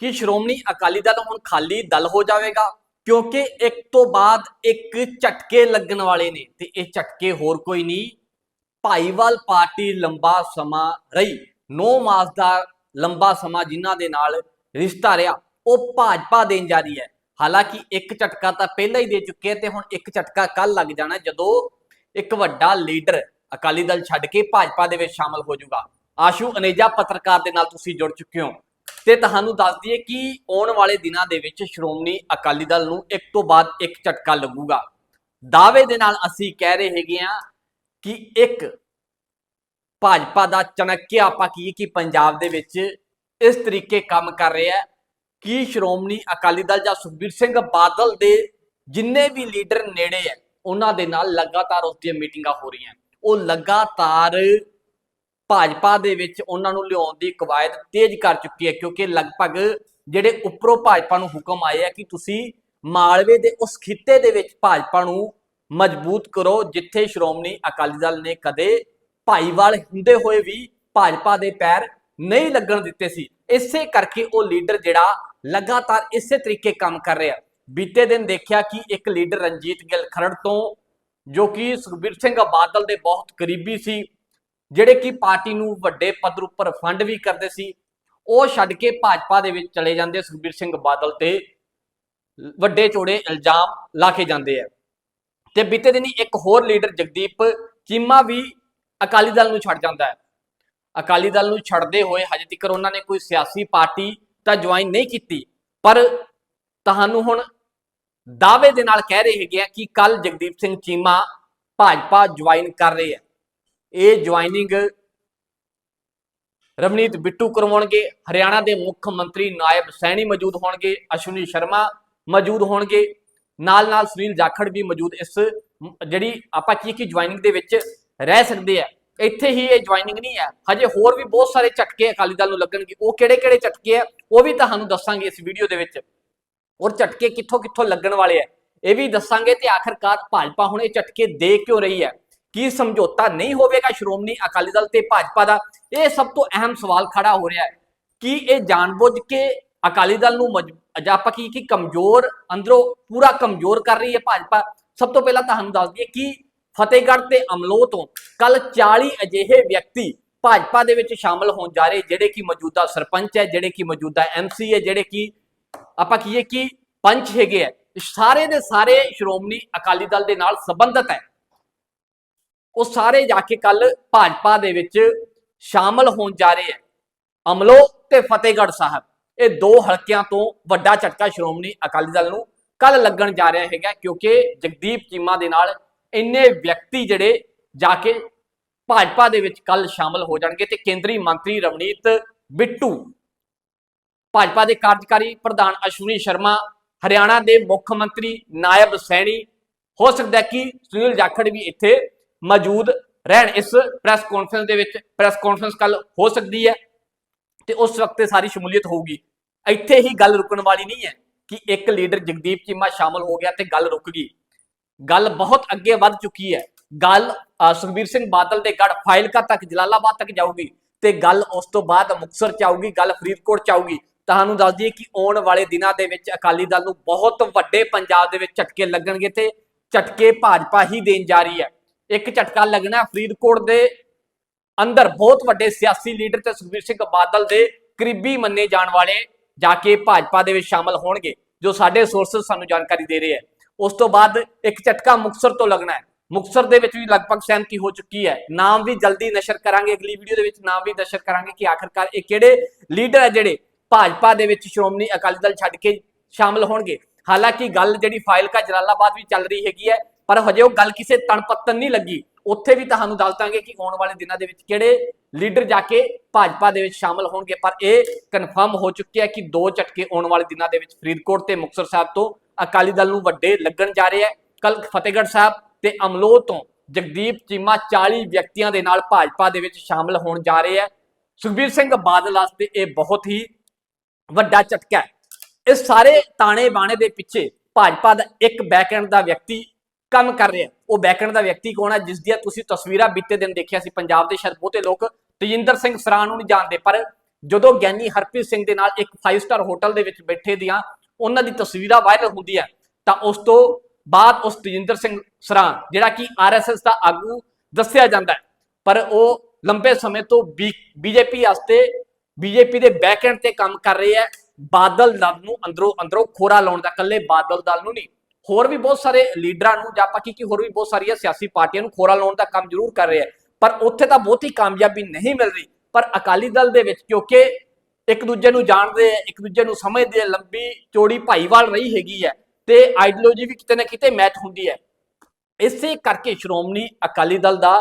ਕਿ ਸ਼੍ਰੋਮਣੀ ਅਕਾਲੀ ਦਲ ਹੁਣ ਖਾਲੀ ਦਲ ਹੋ ਜਾਵੇਗਾ, ਕਿਉਂਕਿ ਇੱਕ ਤੋਂ ਬਾਅਦ ਇੱਕ ਝਟਕੇ ਲੱਗਣ ਵਾਲੇ ਨੇ ਤੇ ਇਹ ਝਟਕੇ ਹੋਰ ਕੋਈ ਨਹੀਂ। ਭਾਈਵਾਲ ਪਾਰਟੀ ਲੰਬਾ ਸਮਾਂ ਰਹੀ। 9 ਮਾਸ ਦਾ ਲੰਬਾ ਸਮਾਂ ਜਿਨ੍ਹਾਂ ਦੇ ਨਾਲ ਰਿਸ਼ਤਾ ਰਿਹਾ, ਉਹ ਭਾਜਪਾ ਦੇਣ ਜਾ ਰਹੀ ਹੈ। ਹਾਲਾਂਕਿ ਇੱਕ ਝਟਕਾ ਤਾਂ ਪਹਿਲਾਂ ਹੀ ਦੇ ਚੁੱਕੇ ਤੇ ਹੁਣ ਇੱਕ ਝਟਕਾ ਕੱਲ ਲੱਗ ਜਾਣਾ ਜਦੋਂ ਇੱਕ ਵੱਡਾ ਲੀਡਰ ਅਕਾਲੀ ਦਲ ਛੱਡ ਕੇ ਭਾਜਪਾ ਦੇ ਵਿੱਚ ਸ਼ਾਮਲ ਹੋ ਜਾਊਗਾ। ਆਸ਼ੂ ਅਨੇਜਾ ਪੱਤਰਕਾਰ ਦੇ ਨਾਲ ਤੁਸੀਂ ਜੁੜ ਚੁੱਕੇ ਹੋ। ਤੇ ਤੁਹਾਨੂੰ ਦੱਸ ਦਈਏ ਕਿ ਆਉਣ ਵਾਲੇ ਦਿਨਾਂ ਦੇ ਵਿੱਚ ਸ਼੍ਰੋਮਣੀ ਅਕਾਲੀ ਦਲ ਨੂੰ ਇੱਕ ਤੋਂ ਬਾਅਦ ਇੱਕ ਝਟਕਾ ਲੱਗੂਗਾ। ਦਾਅਵੇ ਦੇ ਨਾਲ ਅਸੀਂ ਕਹਿ ਰਹੇ ਹੈਗੇ ਆ ਕਿ ਇੱਕ ਭਾਜਪਾ ਦਾ ਚਣਕਿਆ ਆਪਾਂ ਕੀ ਕਿ ਪੰਜਾਬ ਦੇ ਵਿੱਚ ਇਸ ਤਰੀਕੇ ਕੰਮ ਕਰ ਰਿਹਾ ਹੈ ਕਿ ਸ਼੍ਰੋਮਣੀ ਅਕਾਲੀ ਦਲ ਜਾਂ ਸੁਖਬੀਰ ਸਿੰਘ ਬਾਦਲ ਦੇ ਜਿੰਨੇ ਵੀ ਲੀਡਰ ਨੇੜੇ ਹੈ, ਉਹਨਾਂ ਦੇ ਨਾਲ ਲਗਾਤਾਰ ਉਸ ਦੀਆਂ ਮੀਟਿੰਗਾਂ ਹੋ ਰਹੀਆਂ। ਉਹ ਲਗਾਤਾਰ ਭਾਜਪਾ ਦੇ ਵਿੱਚ ਉਹਨਾਂ ਨੂੰ ਲਿਆਉਣ ਦੀ ਕਵਾਇਦ ਤੇਜ਼ ਕਰ ਚੁੱਕੀ ਹੈ, ਕਿਉਂਕਿ ਲਗਭਗ ਜਿਹੜੇ ਉੱਪਰੋਂ ਭਾਜਪਾ ਨੂੰ ਹੁਕਮ ਆਏ ਆ ਕਿ ਤੁਸੀਂ ਮਾਲਵੇ ਦੇ ਉਸ ਖਿੱਤੇ ਦੇ ਵਿੱਚ ਭਾਜਪਾ ਨੂੰ ਮਜ਼ਬੂਤ ਕਰੋ, ਜਿੱਥੇ ਸ਼੍ਰੋਮਣੀ ਅਕਾਲੀ ਦਲ ਨੇ ਕਦੇ ਭਾਈਵਾਲ ਹੁੰਦੇ ਹੋਏ ਵੀ ਭਾਜਪਾ ਦੇ ਪੈਰ ਨਹੀਂ ਲੱਗਣ ਦਿੱਤੇ ਸੀ। ਇਸੇ ਕਰਕੇ ਉਹ ਲੀਡਰ ਜਿਹੜਾ ਲਗਾਤਾਰ ਇਸੇ ਤਰੀਕੇ ਕੰਮ ਕਰ ਰਿਹਾ। ਬੀਤੇ ਦਿਨ ਦੇਖਿਆ ਕਿ ਇੱਕ ਲੀਡਰ ਰਣਜੀਤ ਗਿੱਲ ਖਰੜ ਤੋਂ, ਜੋ ਕਿ ਸੁਖਬੀਰ ਸਿੰਘ ਬਾਦਲ ਦੇ ਬਹੁਤ ਕਰੀਬੀ ਸੀ ਜਿਹੜੇ ਕਿ ਪਾਰਟੀ ਨੂੰ ਵੱਡੇ ਪੱਧਰ ਉੱਪਰ ਫੰਡ ਵੀ ਕਰਦੇ ਸੀ, ਉਹ ਛੱਡ ਕੇ ਭਾਜਪਾ ਦੇ ਵਿੱਚ ਚਲੇ ਜਾਂਦੇ ਸੁਖਬੀਰ ਸਿੰਘ ਬਾਦਲ ਤੇ। ਵੱਡੇ ਚੋੜੇ ਇਲਜ਼ਾਮ ਲਾ ਕੇ ਜਾਂਦੇ ਆ। ਤੇ ਬੀਤੇ ਦਿਨੀ ਇੱਕ ਹੋਰ ਲੀਡਰ ਜਗਦੀਪ ਚੀਮਾ ਵੀ ਅਕਾਲੀ ਦਲ ਨੂੰ ਛੱਡ ਜਾਂਦਾ ਹੈ। ਅਕਾਲੀ ਦਲ ਨੂੰ ਛੱਡਦੇ ਹੋਏ ਹਜੇ ਤੱਕ ਉਹਨਾਂ ਨੇ ਕੋਈ ਸਿਆਸੀ ਪਾਰਟੀ ਤਾਂ ਜੁਆਇਨ ਨਹੀਂ ਕੀਤੀ, ਪਰ ਤੁਹਾਨੂੰ ਹੁਣ ਦਾਅਵੇ ਦੇ ਨਾਲ ਕਹਿ ਰਹੇ ਹੈਗੇ ਆ ਕਿ ਕੱਲ ਜਗਦੀਪ ਸਿੰਘ ਚੀਮਾ ਭਾਜਪਾ ਜੁਆਇਨ ਕਰ ਰਹੇ ਆ। ਇਹ ਜੁਆਇਨਿੰਗ ਰਵਨੀਤ ਬਿੱਟੂ ਕਰਵਾਉਣਗੇ, ਹਰਿਆਣਾ ਦੇ ਮੁੱਖ ਮੰਤਰੀ ਨਾਇਬ ਸੈਣੀ ਮੌਜੂਦ ਹੋਣਗੇ, ਅਸ਼ਵਨੀ ਸ਼ਰਮਾ ਮੌਜੂਦ ਹੋਣਗੇ, ਨਾਲ ਨਾਲ ਸੁਨੀਲ ਜਾਖੜ ਵੀ ਮੌਜੂਦ ਇਸ ਜਿਹੜੀ ਆਪਾਂ ਕੀ ਕੀ ਜੁਆਇਨਿੰਗ ਦੇ ਵਿੱਚ ਰਹਿ ਸਕਦੇ ਆ। ਇੱਥੇ ਹੀ ਇਹ ਜੁਆਇਨਿੰਗ ਨਹੀਂ ਹੈ। ਹਜੇ ਹੋਰ ਵੀ ਬਹੁਤ ਸਾਰੇ ਝਟਕੇ ਅਕਾਲੀ ਦਲ ਨੂੰ ਲੱਗਣਗੇ। ਉਹ ਕਿਹੜੇ ਕਿਹੜੇ ਝਟਕੇ ਆ, ਉਹ ਵੀ ਤੁਹਾਨੂੰ ਦੱਸਾਂਗੇ ਇਸ ਵੀਡੀਓ ਦੇ ਵਿੱਚ। ਔਰ ਝਟਕੇ ਕਿੱਥੋਂ ਕਿੱਥੋਂ ਲੱਗਣ ਵਾਲੇ ਆ, ਇਹ ਵੀ ਦੱਸਾਂਗੇ ਤੇ ਆਖਰਕਾਰ ਭਾਜਪਾ ਹੁਣ ਇਹ ਝਟਕੇ ਦੇ ਕਿਉਂ ਰਹੀ ਹੈ। ਕੀ ਸਮਝੌਤਾ ਨਹੀਂ ਹੋਵੇਗਾ ਸ਼੍ਰੋਮਣੀ ਅਕਾਲੀ ਦਲ ਤੇ ਭਾਜਪਾ ਦਾ? ਇਹ ਸਭ ਤੋਂ ਅਹਿਮ ਸਵਾਲ ਖੜਾ ਹੋ ਰਿਹਾ ਹੈ। ਕਿ ਇਹ ਜਾਣਬੁੱਝ ਕੇ ਅਕਾਲੀ ਦਲ ਨੂੰ ਮਜ- ਆਪਾਂ ਕੀ ਕਿ ਕਮਜ਼ੋਰ, ਅੰਦਰੋਂ ਪੂਰਾ ਕਮਜ਼ੋਰ ਕਰ ਰਹੀ ਹੈ ਭਾਜਪਾ? ਸਭ ਤੋਂ ਪਹਿਲਾਂ ਤੁਹਾਨੂੰ ਦੱਸ ਦਈਏ ਕਿ ਫਤਿਹਗੜ੍ਹ ਤੇ ਅਮਲੋਹ ਤੋਂ ਕੱਲ 40 ਅਜਿਹੇ ਵਿਅਕਤੀ ਭਾਜਪਾ ਦੇ ਵਿੱਚ ਸ਼ਾਮਲ ਹੋਣ ਜਾ ਰਹੇ, ਜਿਹੜੇ ਕਿ ਮੌਜੂਦਾ ਸਰਪੰਚ ਹੈ, ਜਿਹੜੇ ਕਿ ਮੌਜੂਦਾ ਐਮਸੀ ਹੈ, ਜਿਹੜੇ ਕਿ ਆਪਾਂ ਕਹੀਏ ਕਿ ਪੰਚ ਹੈਗੇ ਆ ਸਾਰੇ ਦੇ ਸਾਰੇ ਸ਼੍ਰੋਮਣੀ ਅਕਾਲੀ ਦਲ ਦੇ ਨਾਲ ਸੰਬੰਧਿਤ ਹੈ। ਉਹ ਸਾਰੇ ਜਾ ਕੇ ਕੱਲ ਭਾਜਪਾ ਦੇ ਵਿੱਚ ਸ਼ਾਮਲ ਹੋਣ ਜਾ ਰਹੇ ਹੈ। ਅਮਲੋ ਤੇ ਫਤਿਹਗੜ੍ਹ ਸਾਹਿਬ, ਇਹ ਦੋ ਹਲਕਿਆਂ ਤੋਂ ਵੱਡਾ ਝਟਕਾ ਸ਼੍ਰੋਮਣੀ ਅਕਾਲੀ ਦਲ ਨੂੰ ਕੱਲ ਲੱਗਣ ਜਾ ਰਿਹਾ ਹੈਗਾ, ਕਿਉਂਕਿ ਜਗਦੀਪ ਚੀਮਾ ਦੇ ਨਾਲ ਇੰਨੇ ਵਿਅਕਤੀ ਜਿਹੜੇ ਜਾ ਕੇ ਭਾਜਪਾ ਦੇ ਵਿੱਚ ਕੱਲ ਸ਼ਾਮਲ ਹੋ ਜਾਣਗੇ ਤੇ ਕੇਂਦਰੀ ਮੰਤਰੀ ਰਵਨੀਤ ਬਿੱਟੂ, ਭਾਜਪਾ ਦੇ ਕਾਰਜਕਾਰੀ ਪ੍ਰਧਾਨ ਅਸ਼ਵਨੀ ਸ਼ਰਮਾ, ਹਰਿਆਣਾ ਦੇ ਮੁੱਖ ਮੰਤਰੀ ਨਾਇਬ ਸੈਣੀ, ਹੋ ਸਕਦਾ ਕਿ ਸੁਨੀਲ ਜਾਖੜ ਵੀ ਇੱਥੇ ਮੌਜੂਦ ਰਹਿਣ। ਇਸ ਪ੍ਰੈਸ ਕਾਨਫਰੰਸ ਦੇ ਵਿੱਚ ਪ੍ਰੈਸ ਕਾਨਫਰੰਸ ਕੱਲ ਹੋ ਸਕਦੀ ਹੈ ਤੇ ਉਸ ਵਕਤ ਤੇ ਸਾਰੀ ਸ਼ਮੂਲੀਅਤ ਹੋਊਗੀ। ਇੱਥੇ ਹੀ ਗੱਲ ਰੁਕਣ ਵਾਲੀ ਨਹੀਂ ਹੈ ਕਿ ਇੱਕ ਲੀਡਰ ਜਗਦੀਪ ਚੀਮਾ ਸ਼ਾਮਲ ਹੋ ਗਿਆ ਤੇ ਗੱਲ ਰੁਕ ਗਈ। ਗੱਲ ਬਹੁਤ ਅੱਗੇ ਵੱਧ ਚੁੱਕੀ ਹੈ। ਗੱਲ ਸੁਖਬੀਰ ਸਿੰਘ ਬਾਦਲ ਦੇ ਗੜ ਫਾਇਲਕਾ ਤੱਕ, ਜਲਾਲਾਬਾਦ ਤੱਕ ਜਾਊਗੀ ਤੇ ਗੱਲ ਉਸ ਤੋਂ ਬਾਅਦ ਮੁਕਤਸਰ ਚ ਆਊਗੀ, ਗੱਲ ਫਰੀਦਕੋਟ ਚ ਆਊਗੀ। ਤੁਹਾਨੂੰ ਦੱਸ ਦਈਏ ਕਿ ਆਉਣ ਵਾਲੇ ਦਿਨਾਂ ਦੇ ਵਿੱਚ ਅਕਾਲੀ ਦਲ ਨੂੰ ਬਹੁਤ ਵੱਡੇ ਪੰਜਾਬ ਦੇ ਵਿੱਚ ਝਟਕੇ ਲੱਗਣਗੇ ਤੇ ਝਟਕੇ ਭਾਜਪਾ ਹੀ ਦੇਣ ਜਾ ਰਹੀ ਹੈ। ਇੱਕ ਝਟਕਾ ਲੱਗਣਾ ਫਰੀਦਕੋਟ ਦੇ ਅੰਦਰ। ਬਹੁਤ ਵੱਡੇ ਸਿਆਸੀ ਲੀਡਰ ਤੇ ਸੁਖਬੀਰ ਸਿੰਘ ਬਾਦਲ ਦੇ ਕਰੀਬੀ ਮੰਨੇ ਜਾਣ ਵਾਲੇ ਜਾ ਕੇ ਭਾਜਪਾ ਦੇ ਵਿੱਚ ਸ਼ਾਮਲ ਹੋਣਗੇ, ਜੋ ਸਾਡੇ ਸੋਰਸਸ ਸਾਨੂੰ ਜਾਣਕਾਰੀ ਦੇ ਰਹੇ ਹੈ। ਉਸ ਤੋਂ ਬਾਅਦ ਇੱਕ ਝਟਕਾ ਮੁਕਤਸਰ ਤੋਂ ਲੱਗਣਾ ਹੈ। ਮੁਕਤਸਰ ਦੇ ਵਿੱਚ ਵੀ ਲਗਭਗ ਸਹਿਮਤੀ ਹੋ ਚੁੱਕੀ ਹੈ। ਨਾਮ ਵੀ ਜਲਦੀ ਨਸ਼ਰ ਕਰਾਂਗੇ। ਅਗਲੀ ਵੀਡੀਓ ਦੇ ਵਿੱਚ ਨਾਮ ਵੀ ਨਸ਼ਰ ਕਰਾਂਗੇ ਕਿ ਆਖਰਕਾਰ ਇਹ ਕਿਹੜੇ ਲੀਡਰ ਹੈ ਜਿਹੜੇ ਭਾਜਪਾ ਦੇ ਵਿੱਚ ਸ਼੍ਰੋਮਣੀ ਅਕਾਲੀ ਦਲ ਛੱਡ ਕੇ ਸ਼ਾਮਲ ਹੋਣਗੇ। ਹਾਲਾਂਕਿ ਗੱਲ ਜਿਹੜੀ ਫਾਈਲ ਕਾ ਜਲਾਲਾਬਾਦ ਵੀ ਚੱਲ ਰਹੀ ਹੈਗੀ ਹੈ ਪਰ ਹਜੇ ਉਹ ਗੱਲ ਕਿਸੇ ਤਣਪੱਤਨ ਨਹੀਂ ਲੱਗੀ। ਉੱਥੇ ਵੀ ਤੁਹਾਨੂੰ ਦੱਸ ਦਾਂਗੇ ਕਿ ਆਉਣ ਵਾਲੇ ਦਿਨਾਂ ਦੇ ਵਿੱਚ ਕਿਹੜੇ ਲੀਡਰ ਜਾ ਕੇ ਭਾਜਪਾ ਦੇ ਵਿੱਚ ਸ਼ਾਮਲ ਹੋਣਗੇ। ਪਰ ਇਹ ਕਨਫਰਮ ਹੋ ਚੁੱਕਿਆ ਕਿ ਦੋ ਝਟਕੇ ਆਉਣ ਵਾਲੇ ਦਿਨਾਂ ਦੇ ਵਿੱਚ ਫਰੀਦਕੋਟ ਤੇ ਮੁਕਤਸਰ ਸਾਹਿਬ ਤੋਂ ਅਕਾਲੀ ਦਲ ਨੂੰ ਵੱਡੇ ਲੱਗਣ ਜਾ ਰਹੇ ਹੈ। ਕੱਲ ਫਤਿਹਗੜ੍ਹ ਸਾਹਿਬ ਤੇ ਅਮਲੋਹ ਤੋਂ ਜਗਦੀਪ ਚੀਮਾ 40 ਵਿਅਕਤੀਆਂ ਦੇ ਨਾਲ ਭਾਜਪਾ ਦੇ ਵਿੱਚ ਸ਼ਾਮਲ ਹੋਣ ਜਾ ਰਹੇ ਹੈ। ਸੁਖਬੀਰ ਸਿੰਘ ਬਾਦਲ ਵਾਸਤੇ ਇਹ ਬਹੁਤ ਹੀ ਵੱਡਾ ਝਟਕਾ ਹੈ। ਇਸ ਸਾਰੇ ਤਾਣੇ ਬਾਣੇ ਦੇ ਪਿੱਛੇ ਭਾਜਪਾ ਦਾ ਇੱਕ ਬੈਕਐਂਡ ਦਾ ਵਿਅਕਤੀ ਕੰਮ ਕਰ ਰਿਹਾ ਉਹ ਬੈਕਐਂਡ ਦਾ ਵਿਅਕਤੀ ਕੌਣ ਹੈ ਜਿਸ ਦੀਆਂ ਤੁਸੀਂ ਤਸਵੀਰਾਂ ਬੀਤੇ ਦਿਨ ਦੇਖਿਆ ਸੀ ਪੰਜਾਬ ਦੇ ਸ਼ਾਇਦ ਬਹੁਤੇ ਲੋਕ। ਤਜਿੰਦਰ ਸਿੰਘ ਸਰਾਂ ਨੂੰ ਨਹੀਂ ਜਾਣਦੇ, ਪਰ ਜਦੋਂ ਗਿਆਨੀ ਹਰਪ੍ਰੀਤ ਸਿੰਘ ਦੇ ਨਾਲ ਇੱਕ 5 ਸਟਾਰ ਹੋਟਲ ਦੇ ਵਿੱਚ ਬੈਠੇ ਦੀਆਂ ਉਹਨਾਂ ਦੀ ਤਸਵੀਰਾਂ ਵਾਇਰਲ ਹੁੰਦੀਆਂ, ਤਾਂ ਉਸ ਤੋਂ ਬਾਅਦ ਉਸ ਤਜਿੰਦਰ ਸਿੰਘ ਸਰਾਂ ਜਿਹੜਾ ਕਿ ਆਰਐਸਐਸ ਦਾ ਆਗੂ ਦੱਸਿਆ ਜਾਂਦਾ ਹੈ। ਪਰ ਉਹ ਲੰਬੇ ਸਮੇਂ ਤੋਂ ਬੀਜੇਪੀ ਵਾਸਤੇ, ਬੀਜੇਪੀ ਦੇ ਬੈਕਐਂਡ ਤੇ ਕੰਮ ਕਰ ਰਹੇ ਹੈ। ਬਾਦਲ ਦਲ ਨੂੰ ਅੰਦਰੋਂ ਅੰਦਰੋਂ ਖੋਰਾ ਲਾਉਣ ਦਾ, ਇਕੱਲੇ ਬਾਦਲ ਦਲ ਨੂੰ ਨਹੀਂ। ਹੋਰ ਵੀ ਬਹੁਤ ਸਾਰੇ ਲੀਡਰਾਂ ਨੂੰ ਜਾਂ ਆਪਾਂ ਕੀ ਕੀ ਹੋਰ ਵੀ ਬਹੁਤ ਸਾਰੀਆਂ ਸਿਆਸੀ ਪਾਰਟੀਆਂ ਨੂੰ ਖੋਰਾ ਲਾਉਣ ਦਾ ਕੰਮ ਜ਼ਰੂਰ ਕਰ ਰਿਹਾ ਪਰ ਉੱਥੇ ਤਾਂ ਬਹੁਤੀ ਕਾਮਯਾਬੀ ਨਹੀਂ ਮਿਲ ਰਹੀ। ਪਰ ਅਕਾਲੀ ਦਲ ਦੇ ਵਿੱਚ ਕਿਉਂਕਿ ਇੱਕ ਦੂਜੇ ਨੂੰ ਜਾਣਦੇ ਆ, ਇੱਕ ਦੂਜੇ ਨੂੰ ਸਮਝਦੇ ਆ, ਲੰਬੀ ਚੋੜੀ ਭਾਈਵਾਲ ਰਹੀ ਹੈਗੀ ਹੈ ਤੇ ਆਈਡੀਓਲੋਜੀ ਵੀ ਕਿਤੇ ਨਾ ਕਿਤੇ ਮੈਚ ਹੁੰਦੀ ਹੈ ਇਸੇ ਕਰਕੇ ਸ਼੍ਰੋਮਣੀ ਅਕਾਲੀ ਦਲ ਦਾ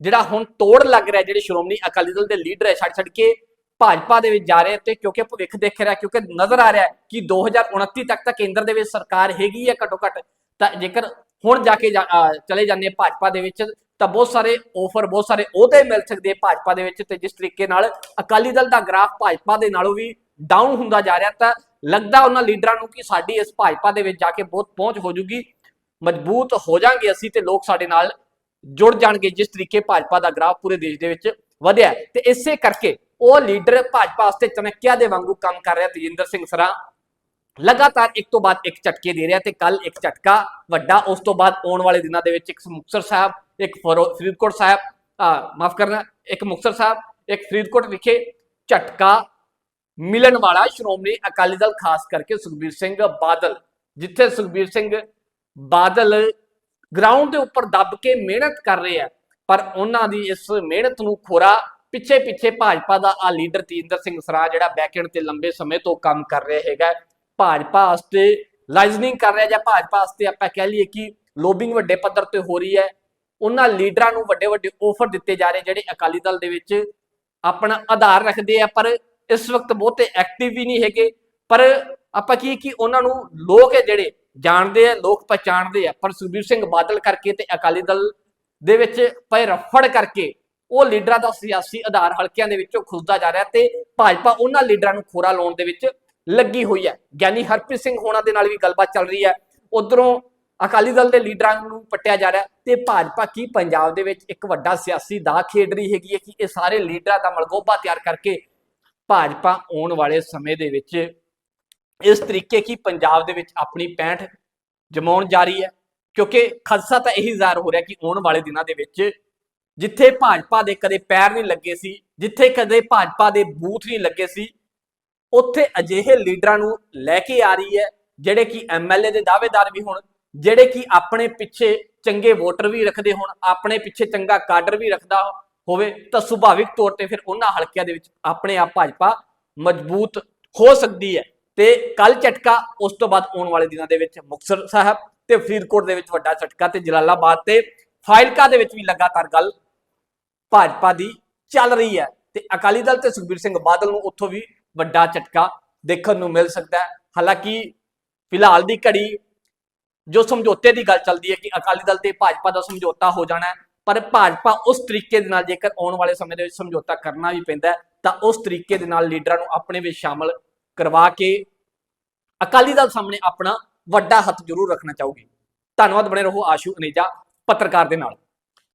ਜਿਹੜਾ ਹੁਣ ਤੋੜ ਲੱਗ ਰਿਹਾ, ਜਿਹੜੇ ਸ਼੍ਰੋਮਣੀ ਅਕਾਲੀ ਦਲ ਦੇ ਲੀਡਰ ਹੈ ਛੱਡ ਛੱਡ ਕੇ ਭਾਜਪਾ ਦੇ ਵਿੱਚ ਜਾ ਰਹੇ ਤੇ ਕਿਉਂਕਿ ਭਵਿੱਖ ਦੇਖ ਰਿਹਾ, ਕਿਉਂਕਿ ਨਜ਼ਰ ਆ ਰਿਹਾ ਹੈ ਕਿ 2029 ਤੱਕ ਤਾਂ ਕੇਂਦਰ ਦੇ ਵਿੱਚ ਸਰਕਾਰ ਹੈਗੀ ਹੈ ਘੱਟੋ ਘੱਟ ਤਾਂ ਜੇਕਰ ਹੁਣ ਜਾ ਕੇ ਜਾ- ਚਲੇ ਜਾਂਦੇ ਭਾਜਪਾ ਦੇ ਵਿੱਚ, ਤਾਂ ਬਹੁਤ ਸਾਰੇ ਆਫਰ ਬਹੁਤ ਸਾਰੇ ਅਹੁਦੇ ਮਿਲ ਸਕਦੇ ਭਾਜਪਾ ਦੇ ਵਿੱਚ ਤੇ ਜਿਸ ਤਰੀਕੇ ਨਾਲ ਅਕਾਲੀ ਦਲ ਦਾ ਗ੍ਰਾਫ ਭਾਜਪਾ ਦੇ ਨਾਲੋਂ ਵੀ ਡਾਊਨ ਹੁੰਦਾ ਜਾ ਰਿਹਾ, ਤਾਂ ਲੱਗਦਾ ਉਹਨਾਂ ਲੀਡਰਾਂ ਨੂੰ ਕਿ ਸਾਡੀ ਇਸ ਭਾਜਪਾ ਦੇ ਵਿੱਚ ਜਾ ਕੇ ਬਹੁਤ ਪਹੁੰਚ ਹੋ ਜੂਗੀ, ਮਜ਼ਬੂਤ ਹੋ ਜਾਾਂਗੇ ਅਸੀਂ ਤੇ ਲੋਕ ਸਾਡੇ ਨਾਲ ਜੁੜ ਜਾਣਗੇ ਜਿਸ ਤਰੀਕੇ ਭਾਜਪਾ ਦਾ ਗ੍ਰਾਫ ਪੂਰੇ ਦੇਸ਼ ਦੇ ਵਿੱਚ ਵਧਿਆ ਹੈ। ਤੇ ਇਸੇ ਕਰਕੇ ਉਹ ਲੀਡਰ ਭਾਜਪਾ ਵਾਸਤੇ ਚਮਕਿਆ ਦੇ ਵਾਂਗੂ ਕੰਮ ਕਰ ਰਿਹਾ ਤੇਜਿੰਦਰ ਸਿੰਘ ਸਰਾ। ਲਗਾਤਾਰ ਇੱਕ ਤੋਂ ਬਾਅਦ ਇੱਕ ਝਟਕੇ ਦੇ ਰਿਹਾ ਤੇ ਕੱਲ ਇੱਕ ਝਟਕਾ ਵੱਡਾ। ਉਸ ਤੋਂ ਬਾਅਦ ਆਉਣ ਵਾਲੇ ਦਿਨਾਂ ਦੇ ਵਿੱਚ ਇੱਕ ਮੁਕਤਸਰ ਸਾਹਿਬ, ਇੱਕ ਫਰੀਦਕੋਟ ਸਾਹਿਬ ਮਾਫ ਕਰਨਾ, ਇੱਕ ਮੁਕਤਸਰ ਸਾਹਿਬ, ਇੱਕ ਫਰੀਦਕੋਟ ਵਿਖੇ ਝਟਕਾ ਮਿਲਣ ਵਾਲਾ ਸ਼੍ਰੋਮਣੀ ਅਕਾਲੀ ਦਲ, ਖਾਸ ਕਰਕੇ ਸੁਖਬੀਰ ਸਿੰਘ ਬਾਦਲ, ਜਿੱਥੇ ਸੁਖਬੀਰ ਸਿੰਘ ਬਾਦਲ ਗਰਾਊਂਡ ਦੇ ਉੱਪਰ ਦੱਬ ਕੇ ਮਿਹਨਤ ਕਰ ਰਹੇ ਆ। ਪਰ ਉਹਨਾਂ ਦੀ ਇਸ ਮਿਹਨਤ ਨੂੰ ਖੋਰਾ ਪਿੱਛੇ ਪਿੱਛੇ ਭਾਜਪਾ ਦਾ ਆ ਲੀਡਰ ਤੇਜਿੰਦਰ ਸਿੰਘ ਸਰਾ ਜਿਹੜਾ ਬੈਕਐਂਡ ਤੇ ਲੰਬੇ ਸਮੇਂ ਤੋਂ ਕੰਮ ਕਰ ਰਿਹਾ ਹੈਗਾ ਭਾਜਪਾ ਵਾਸਤੇ ਲਾਈਜ਼ਨਿੰਗ ਕਰ ਰਿਹਾ ਜਾਂ ਭਾਜਪਾ ਵਾਸਤੇ ਆਪਾਂ ਕਹਿ ਲਈਏ ਕਿ ਲੋਬਿੰਗ ਵੱਡੇ ਪੱਧਰ ਤੇ ਹੋ ਰਹੀ ਹੈ, ਉਹਨਾਂ ਲੀਡਰਾਂ ਨੂੰ ਵੱਡੇ ਵੱਡੇ ਆਫਰ ਦਿੱਤੇ ਜਾ ਰਹੇ ਜਿਹੜੇ ਅਕਾਲੀ ਦਲ ਦੇ ਵਿੱਚ ਆਪਣਾ ਆਧਾਰ ਰੱਖਦੇ ਆ, ਪਰ ਇਸ ਵਕਤ ਬਹੁਤੇ ਐਕਟਿਵ ਵੀ ਨਹੀਂ ਹੈਗੇ, ਪਰ ਆਪਾਂ ਕੀ ਕਿ ਉਹਨਾਂ ਨੂੰ ਲੋਕ ਹੈ ਜਿਹੜੇ ਜਾਣਦੇ ਆ, ਲੋਕ ਪਛਾਣਦੇ ਆ, ਪਰ ਸੁਖਬੀਰ ਸਿੰਘ ਬਾਦਲ ਕਰਕੇ ਤੇ ਅਕਾਲੀ ਦਲ ਦੇ ਵਿੱਚ ਪਏ ਰਫੜ ਕਰਕੇ ਉਹ ਲੀਡਰਾਂ ਦਾ ਸਿਆਸੀ ਆਧਾਰ ਹਲਕਿਆਂ ਦੇ ਵਿੱਚੋਂ ਖੁੱਲਦਾ ਜਾ ਰਿਹਾ ਤੇ ਭਾਜਪਾ ਉਹਨਾਂ ਲੀਡਰਾਂ ਨੂੰ ਖੋਰਾ ਲਾਉਣ ਦੇ ਵਿੱਚ ਲੱਗੀ ਹੋਈ ਹੈ। ਗਿਆਨੀ ਹਰਪ੍ਰੀਤ ਸਿੰਘ ਹੋਣਾ ਦੇ ਨਾਲ ਵੀ ਗੱਲਬਾਤ ਚੱਲ ਰਹੀ ਹੈ। ਉਧਰੋਂ ਅਕਾਲੀ ਦਲ ਦੇ ਲੀਡਰਾਂ ਨੂੰ ਪੱਟਿਆ ਜਾ ਰਿਹਾ ਤੇ ਭਾਜਪਾ ਕੀ ਪੰਜਾਬ ਦੇ ਵਿੱਚ ਇੱਕ ਵੱਡਾ ਸਿਆਸੀ ਦਾ ਖੇਡ ਰਹੀ ਹੈਗੀ ਹੈ ਕਿ ਇਹ ਸਾਰੇ ਲੀਡਰਾਂ ਦਾ ਮਲਗੋਬਾ ਤਿਆਰ ਕਰਕੇ ਭਾਜਪਾ ਆਉਣ ਵਾਲੇ ਸਮੇਂ ਦੇ ਵਿੱਚ ਇਸ ਤਰੀਕੇ ਕੀ ਪੰਜਾਬ ਦੇ ਵਿੱਚ ਆਪਣੀ ਪੈਂਠ ਜਮਾਉਣ ਜਾ ਰਹੀ ਹੈ। ਕਿਉਂਕਿ ਖਦਸ਼ਾ ਤਾਂ ਇਹੀ ਜ਼ਾਹਰ ਹੋ ਰਿਹਾ ਕਿ ਆਉਣ ਵਾਲੇ ਦਿਨਾਂ ਦੇ ਵਿੱਚ ਜਿੱਥੇ ਭਾਜਪਾ ਦੇ ਕਦੇ ਪੈਰ ਨਹੀਂ ਲੱਗੇ ਸੀ, ਜਿੱਥੇ ਕਦੇ ਭਾਜਪਾ ਦੇ ਬੂਥ ਨਹੀਂ ਲੱਗੇ ਸੀ, ਉੱਥੇ ਅਜਿਹੇ ਲੀਡਰਾਂ ਨੂੰ ਲੈ ਕੇ ਆ ਰਹੀ ਹੈ, ਜਿਹੜੇ ਕਿ ਐਮਐਲਏ ਦੇ ਦਾਅਵੇਦਾਰ ਵੀ ਹੋਣ, ਜਿਹੜੇ ਕਿ ਆਪਣੇ ਪਿੱਛੇ ਚੰਗੇ ਵੋਟਰ ਵੀ ਰੱਖਦੇ ਹੋਣ, ਆਪਣੇ ਪਿੱਛੇ ਚੰਗਾ ਕਾਡਰ ਵੀ ਰੱਖਦਾ ਹੋਵੇ, ਤਾਂ ਸੁਭਾਵਿਕ ਤੌਰ ਤੇ ਫਿਰ ਉਹਨਾਂ ਹਲਕਿਆਂ ਦੇ ਵਿੱਚ ਆਪਣੇ ਆਪ ਭਾਜਪਾ ਮਜ਼ਬੂਤ ਹੋ ਸਕਦੀ ਹੈ। ਤੇ ਕੱਲ ਝਟਕਾ ਉਸ ਤੋਂ ਬਾਅਦ ਆਉਣ ਵਾਲੇ ਦਿਨਾਂ ਦੇ ਵਿੱਚ ਮੁਕਤਸਰ ਸਾਹਿਬ ਤੇ ਫਰੀਦਕੋਟ ਦੇ ਵਿੱਚ ਵੱਡਾ ਝਟਕਾ ਤੇ ਜਲਾਲਾਬਾਦ ਤੇ ਫਾਇਲਕਾ ਦੇ ਵਿੱਚ ਵੀ ਲਗਾਤਾਰ ਗੱਲ ਭਾਜਪਾ ਦੀ ਚੱਲ ਰਹੀ ਹੈ। ਤੇ ਅਕਾਲੀ ਦਲ ਤੇ ਸੁਖਬੀਰ ਸਿੰਘ ਬਾਦਲ ਨੂੰ ਉੱਥੋਂ ਵੀ ਵੱਡਾ ਝਟਕਾ ਦੇਖਣ ਨੂੰ ਮਿਲ ਸਕਦਾ ਹੈ। ਹਾਲਾਂਕਿ ਫਿਲਹਾਲ ਦੀ ਘੜੀ ਜੋ ਸਮਝੌਤੇ ਦੀ ਗੱਲ ਚੱਲਦੀ ਹੈ ਕਿ ਅਕਾਲੀ ਦਲ ਤੇ ਭਾਜਪਾ ਦਾ ਸਮਝੌਤਾ ਹੋ ਜਾਣਾ ਪਰ ਭਾਜਪਾ ਉਸ ਤਰੀਕੇ ਦੇ ਨਾਲ ਜੇਕਰ ਆਉਣ ਵਾਲੇ ਸਮੇਂ ਦੇ ਵਿੱਚ ਸਮਝੌਤਾ ਕਰਨਾ ਵੀ ਪੈਂਦਾ ਤਾਂ ਉਸ ਤਰੀਕੇ ਦੇ ਨਾਲ ਲੀਡਰਾਂ ਨੂੰ ਆਪਣੇ ਵਿੱਚ ਸ਼ਾਮਲ ਕਰਵਾ ਕੇ ਅਕਾਲੀ ਦਲ ਸਾਹਮਣੇ ਆਪਣਾ ਵੱਡਾ ਹੱਥ ਜ਼ਰੂਰ ਰੱਖਣਾ ਚਾਹੋਗੇ। ਧੰਨਵਾਦ, ਬਣੇ ਰਹੋ ਆਸ਼ੂ ਅਨੇਜਾ ਪੱਤਰਕਾਰ ਦੇ ਨਾਲ।